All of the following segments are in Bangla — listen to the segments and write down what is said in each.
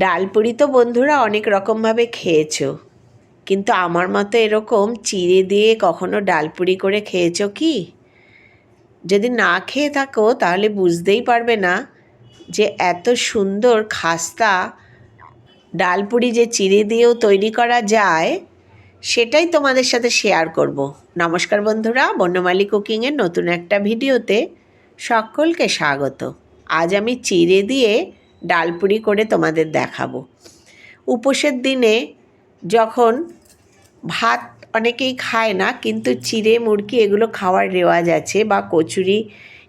ডালপুরি তো বন্ধুরা অনেক রকমভাবে খেয়েছো। কিন্তু আমার মতো এরকম চিড়ে দিয়ে কখনো ডালপুরি করে খেয়েছো কি? যদি না খেয়ে থাকো, তাহলে বুঝতেই পারবে না যে এত সুন্দর খাস্তা ডালপুরি যে চিড়ে দিয়েও তৈরি করা যায়, সেটাই তোমাদের সাথে শেয়ার করব। নমস্কার বন্ধুরা, বন্যমালী কুকিংয়ের নতুন একটা ভিডিওতে সকলকে স্বাগত। আজ আমি চিড়ে দিয়ে ডালপুরি করে তোমাদের দেখাবো। উপোসের দিনে যখন ভাত অনেকেই খায় না, কিন্তু চিড়ে, মুরগি এগুলো খাওয়ার রেওয়াজ আছে বা কচুরি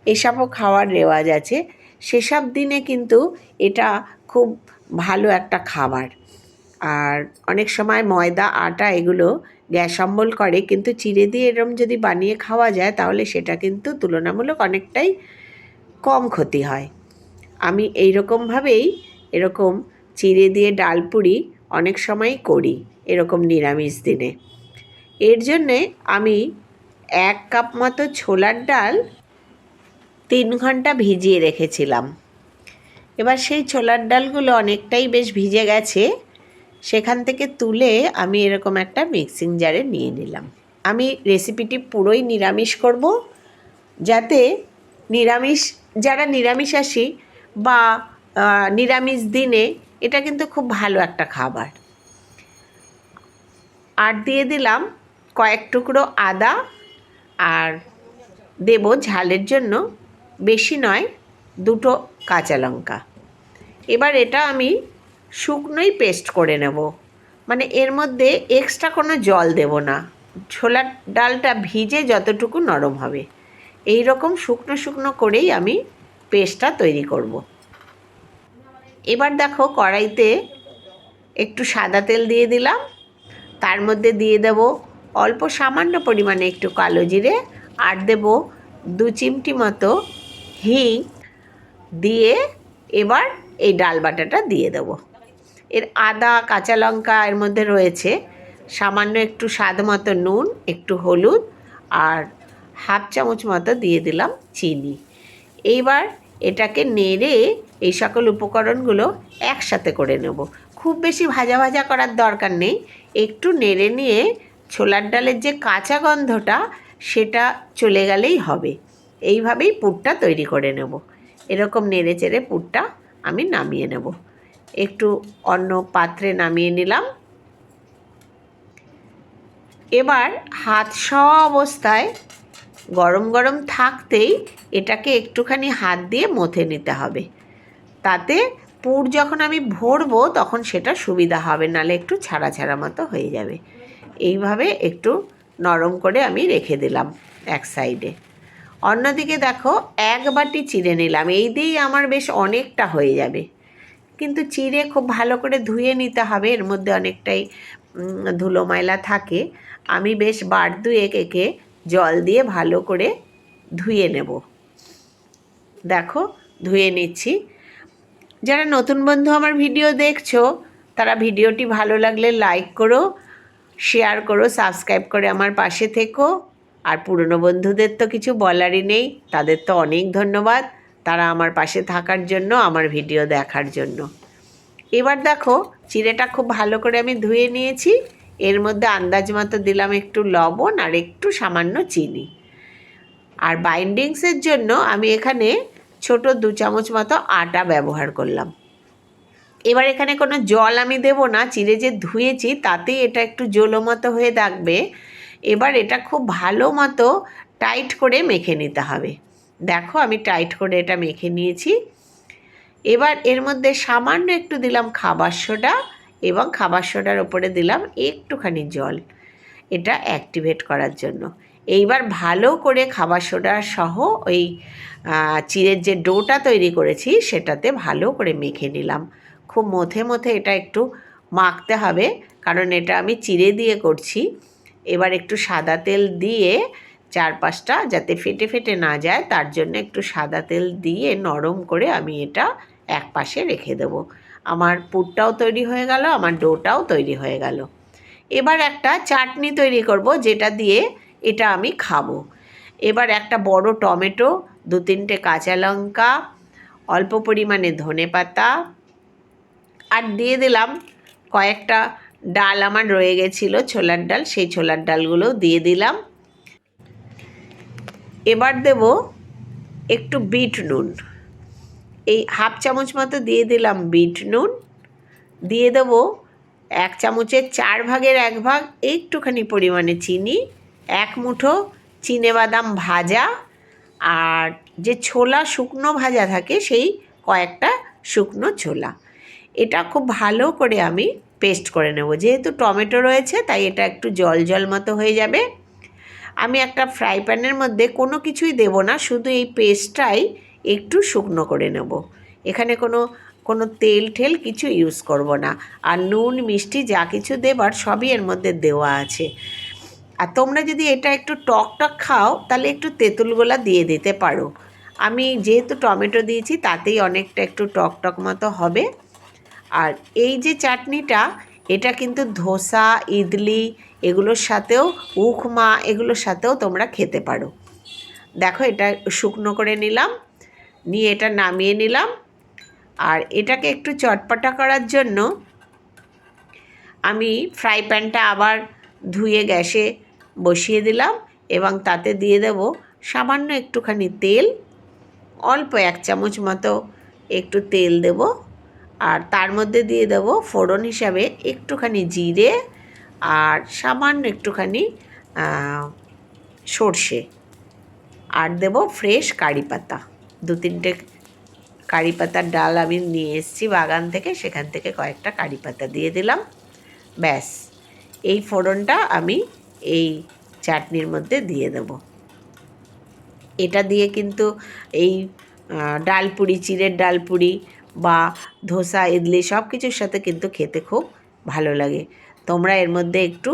এসবও খাওয়ার রেওয়াজ আছে। সেসব দিনে কিন্তু এটা খুব ভালো একটা খাবার। আর অনেক সময় ময়দা, আটা এগুলো গ্যাস অম্বল করে, কিন্তু চিড়ে দিয়ে এরম যদি বানিয়ে খাওয়া যায়, তাহলে সেটা কিন্তু তুলনামূলক অনেকটাই কম ক্ষতি হয়। আমি এই রকমভাবেই এরকম চিড়ে দিয়ে ডালপুরি অনেক সময় করি এরকম নিরামিষ দিনে। এর জন্যে আমি এক কাপ মতো ছোলার ডাল তিন ঘণ্টা ভিজিয়ে রেখেছিলাম। এবার সেই ছোলার ডালগুলো অনেকটাই বেশ ভিজে গেছে, সেখান থেকে তুলে আমি এরকম একটা মিক্সিং জারে নিয়ে নিলাম। আমি রেসিপিটি পুরোই নিরামিষ করব, যাতে নিরামিষ, যারা নিরামিষাশী বা নিরামিষ দিনে এটা কিন্তু খুব ভালো একটা খাবার। আর দিয়ে দিলাম কয়েক টুকরো আদা আর দেব ঝালের জন্য, বেশি নয়, দুটো কাঁচা লঙ্কা। এবার এটা আমি শুকনোই পেস্ট করে নেব। মানে এর মধ্যে এক্সট্রা কোনো জল দেব না। ছোলার ডালটা ভিজে যতটুকু নরম হবে। এই রকম শুকনো শুকনো করেই আমি পেস্টটা তৈরি করব। এবার দেখো কড়াইতে একটু সাদা তেল দিয়ে দিলাম। তার মধ্যে দিয়ে দেব অল্প সামান্য পরিমাণে একটু কালো জিরে আর দেব দু চিমটি মতো হিং দিয়ে এবার এই ডাল বাটাটা দিয়ে দেব। এর আদা, কাঁচা লঙ্কা এর মধ্যে রয়েছে সামান্য একটু স্বাদ মতো নুন, একটু হলুদ আর হাফ চামচ মতো দিয়ে দিলাম চিনি। এইবার এটাকে নেড়ে এই সকল উপকরণগুলো একসাথে করে নেব। খুব বেশি ভাজা ভাজা করার দরকার নেই। একটু নেড়ে নিয়ে ছোলার ডালের যে কাঁচা গন্ধটা, সেটা চলে গেলেই হবে। এইভাবেই পুরটা তৈরি করে নেব। এরকম নেড়ে চেড়ে পুরটা আমি নামিয়ে নেব। একটু অন্য পাত্রে নামিয়ে নিলাম। এবার হাত সব অবস্থায় গরম গরম থাকতেই এটাকে একটুখানি হাত দিয়ে মথে নিতে হবে। তাতে পুর যখন আমি ভরবো তখন সেটা সুবিধা হবে, নালে একটু ছাড়া ছাড়া মতো হয়ে যাবে। এইভাবে একটু নরম করে আমি রেখে দিলাম এক সাইডে। অন্যদিকে দেখো, এক বাটি চিড়ে নিলাম, এই দিয়েই আমার বেশ অনেকটা হয়ে যাবে। কিন্তু চিড়ে খুব ভালো করে ধুয়ে নিতে হবে, এর মধ্যে অনেকটাই ধুলো ময়লা থাকে। আমি বেশ বার দুয়েক একে জল দিয়ে ভালো করে ধুয়ে নেব। দেখো, ধুয়ে নিচ্ছি। যারা নতুন বন্ধু আমার ভিডিও দেখছ, তারা ভিডিওটি ভালো লাগলে লাইক করো, শেয়ার করো, সাবস্ক্রাইব করে আমার পাশে থেকো। আর পুরনো বন্ধুদের তো কিছু বলারই নেই, তাদের তো অনেক ধন্যবাদ তারা আমার পাশে থাকার জন্য, আমার ভিডিও দেখার জন্য। এবার দেখো, চিড়েটা খুব ভালো করে আমি ধুয়ে নিয়েছি। এর মধ্যে আন্দাজ মতো দিলাম একটু লবণ আর একটু সামান্য চিনি। আর বাইন্ডিংসের জন্য আমি এখানে ছোট দু চামচ মতো আটা ব্যবহার করলাম। এবার এখানে কোনো জল আমি দেব না, চিড়ে যে ধুয়েছি তাতেই এটা একটু জলো মতো হয়ে থাকবে। এবার এটা খুব ভালো মতো টাইট করে মেখে নিতে হবে। দেখো আমি টাইট করে এটা মেখে নিয়েছি। এবার এর মধ্যে সামান্য একটু দিলাম খাবার সোডা এবং খাবার সোডার ওপরে দিলাম একটুখানি জল। এটা অ্যাক্টিভেট করার জন্য। এইবার ভালো করে খাবার সোডা সহ ওই চিড়ের যে ডোটা তৈরি করেছি সেটাতে ভালো করে মেখে নিলাম। খুব মথে মথে এটা একটু মাখতে হবে, কারণ এটা আমি চিড়ে দিয়ে করছি। এবার একটু সাদা তেল দিয়ে চারপাশটা যাতে ফেটে ফেটে না যায়, তার জন্য একটু সাদা তেল দিয়ে নরম করে আমি এটা এক পাশে রেখে দেবো। আমার পুরটাও তৈরি হয়ে গেল, আমার ডোটাও তৈরি হয়ে গেল। এবার একটা চাটনি তৈরি করব, যেটা দিয়ে এটা আমি খাব। এবার একটা বড় টমেটো, দু তিনটে কাঁচা লঙ্কা, অল্প পরিমাণে ধনে পাতা, আর দিয়ে দিলাম কয়েকটা ডাল আমার রয়ে গেছিল, ছোলার ডাল, সেই ছোলার ডালগুলো দিয়ে দিলাম। এবার দেব একটু বিট নুন। এই হাফ চামচ মতো দিয়ে দিলাম বিট নুন। দিয়ে দেব এক চামচের চার ভাগের এক ভাগ একটুখানি পরিমাণে চিনি, এক মুঠো চিনে বাদাম ভাজা, আর যে ছোলা শুকনো ভাজা থাকে সেই কয়েকটা শুকনো ছোলা। এটা খুব ভালো করে আমি পেস্ট করে নেব। যেহেতু টমেটো রয়েছে, তাই এটা একটু জল জল মতো হয়ে যাবে। আমি একটা ফ্রাই প্যানের মধ্যে কোনো কিছুই দেব না, শুধু এই পেস্টটাই একটু শুকনো করে নেব। এখানে কোনো কোনো তেল ঠেল কিছু ইউজ করব না। আর নুন, মিষ্টি যা কিছু দেবার সবই এর মধ্যে দেওয়া আছে। আর তোমরা যদি এটা একটু টক টক খাও, তাহলে একটু তেঁতুল গোলা দিয়ে দিতে পারো। আমি যেহেতু টমেটো দিয়েছি, তাতেই অনেকটা একটু টক টক মতো হবে। আর এই যে চাটনিটা, এটা কিন্তু ধোসা, ইডলি এগুলোর সাথেও, উখমা এগুলোর সাথেও তোমরা খেতে পারো। দেখো এটা শুকনো করে নিলাম। নিয়ে এটা নামিয়ে নিলাম। আর এটাকে একটু চটপটা করার জন্য আমি ফ্রাই প্যানটা আবার ধুয়ে গ্যাসে বসিয়ে দিলাম এবং তাতে দিয়ে দেব সামান্য একটুখানি তেল। অল্প এক চামচ মতো একটু তেল দেব। আর তার মধ্যে দিয়ে দেব ফোড়ন হিসাবে একটুখানি জিরে আর সামান্য একটুখানি সর্ষে। আর দেব ফ্রেশ কারি পাতা। দু তিনটে কারি পাতার ডাল আমি নিয়ে এসেছি বাগান থেকে, সেখান থেকে কয়েকটা কারি পাতা দিয়ে দিলাম। ব্যাস, এই ফোড়নটা আমি এই চাটনির মধ্যে দিয়ে দেব। এটা দিয়ে কিন্তু এই ডাল ডালপুরি, চিড়ের ডালপুরি বা ধোসা, ইডলি সব কিছুর সাথে কিন্তু খেতে খুব ভালো লাগে। তোমরা এর মধ্যে একটু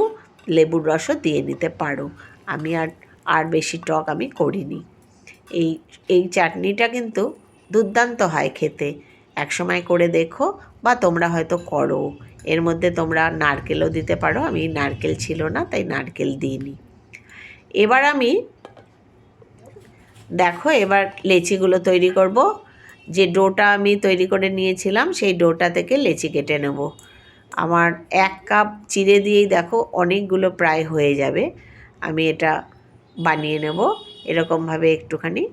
লেবুর রসও দিয়ে নিতে পারো। আমি আর আর বেশি টক আমি করিনি। এই এই চাটনিটা কিন্তু দুর্দান্ত হয় খেতে। একসময় করে দেখো বা তোমরা হয়তো করো। এর মধ্যে তোমরা নারকেলও দিতে পারো। আমি নারকেল ছিল না, তাই নারকেল দিইনি। এবার আমি দেখো এবার লেচিগুলো তৈরি করব। যে ডোটা আমি তৈরি করে নিয়েছিলাম, সেই ডোটা থেকে লেচি কেটে নেব। আমার এক কাপ চিড়ে দিয়েই দেখো অনেকগুলো প্রায় হয়ে যাবে। আমি এটা বানিয়ে নেব। এরকমভাবে একটুখানি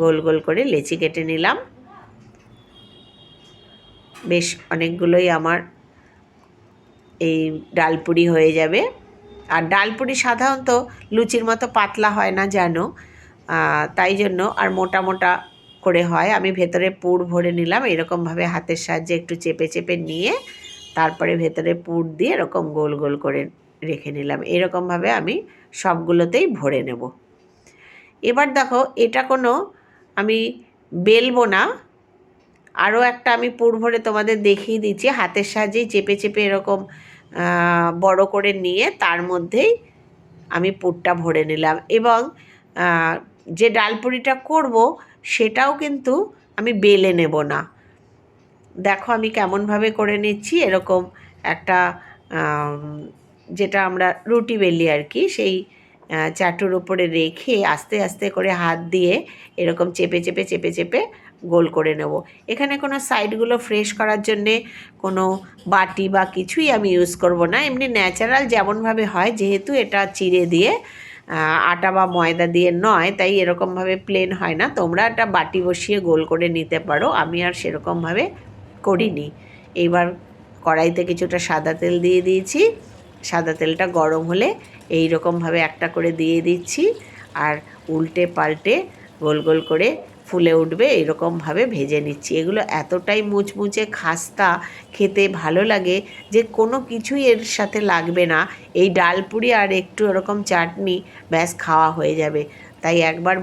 গোল গোল করে লেচি কেটে নিলাম। বেশ অনেকগুলোই আমার এই ডালপুরি হয়ে যাবে। আর ডালপুরি সাধারণত লুচির মতো পাতলা হয় না জানো তাই জন্য আর মোটা মোটা করে হয়। আমি ভেতরে পুর ভরে নিলাম এরকমভাবে হাতের সাহায্যে একটু চেপে চেপে নিয়ে তারপরে ভেতরে পুর দিয়ে এরকম গোল গোল করে রেখে নিলাম। এরকমভাবে আমি সবগুলোতেই ভরে নেব। এবার দেখো, এটা কোনো আমি বেলবো না। আরও একটা আমি পুর ভরে তোমাদের দেখিয়ে দিচ্ছি। হাতের সাহায্যেই চেপে চেপে এরকম বড় করে নিয়ে তার মধ্যেই আমি পুরটা ভরে নিলাম। এবং যে ডালপুরিটা করব সেটাও কিন্তু আমি বেলে নেব না। দেখো আমি কেমনভাবে করে নিচ্ছি। এরকম একটা যেটা আমরা রুটি বেলি আর কি, সেই চাটুর উপরে রেখে আস্তে আস্তে করে হাত দিয়ে এরকম চেপে চেপে চেপে চেপে গোল করে নেব। এখানে কোনো সাইডগুলো ফ্রেশ করার জন্যে কোনো বাটি বা কিছুই আমি ইউজ করব না। এমনি ন্যাচারাল যেমনভাবে হয়, যেহেতু এটা চিড়ে দিয়ে আটা বা ময়দা দিয়ে নয়, তাই এরকমভাবে প্লেন হয় না। তোমরা একটা বাটি বসিয়ে গোল করে নিতে পারো। আমি আর সেরকমভাবে করিনি। এইবার কড়াইতে কিছুটা সাদা তেল দিয়ে দিয়েছি। সাদা তেলটা গরম হলে এই রকমভাবে একটা করে দিয়ে দিচ্ছি আর উল্টে পাল্টে গোল গোল করে ফুলে উঠবে এরকমভাবে ভেজে নিচ্ছি। এগুলো এতটাই মুচমুচে খাস্তা, খেতে ভালো লাগে যে কোনো কিছুই এর সাথে লাগবে না। এই ডালপুরি আর একটু এরকম চাটনি, ব্যাস খাওয়া হয়ে যাবে। তাই একবার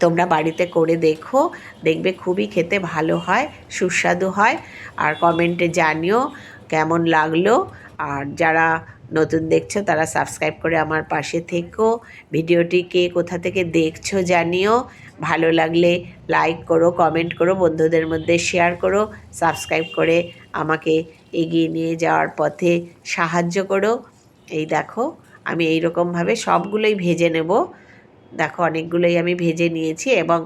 তোমরা বাড়িতে করে দেখো, দেখবে খুবই খেতে ভালো হয়, সুস্বাদু হয়। আর কমেন্টে জানিও কেমন লাগল? আর যারা নতুন দেখছ, তারা সাবস্ক্রাইব করে আমার পাশে থেকো। ভিডিওটি কে কোথা থেকে দেখছ জানিও। ভালো লাগলে লাইক করো কমেন্ট করো, বন্ধুদের মধ্যে শেয়ার করো সাবস্ক্রাইব করে আমাকে এগিয়ে নিয়ে যাওয়ার পথে সাহায্য করো। এই দেখো, আমি এই রকমভাবে সবগুলোই ভেজে নেব। দেখো, অনেকগুলোই আমি ভেজে নিয়েছি এবং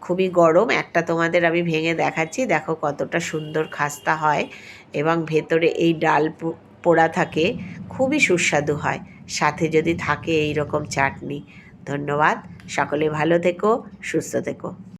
খুবই গরম। একটা তোমাদের আমি ভেঙে দেখাচ্ছি। দেখো কতটা সুন্দর খাস্তা হয় এবং ভেতরে এই ডাল পোড়া থাকে, খুবই সুস্বাদু হয়। সাথে যদি থাকে এই রকম চাটনি। ধন্যবাদ। সকলে ভালো থেকো, সুস্থ থেকো।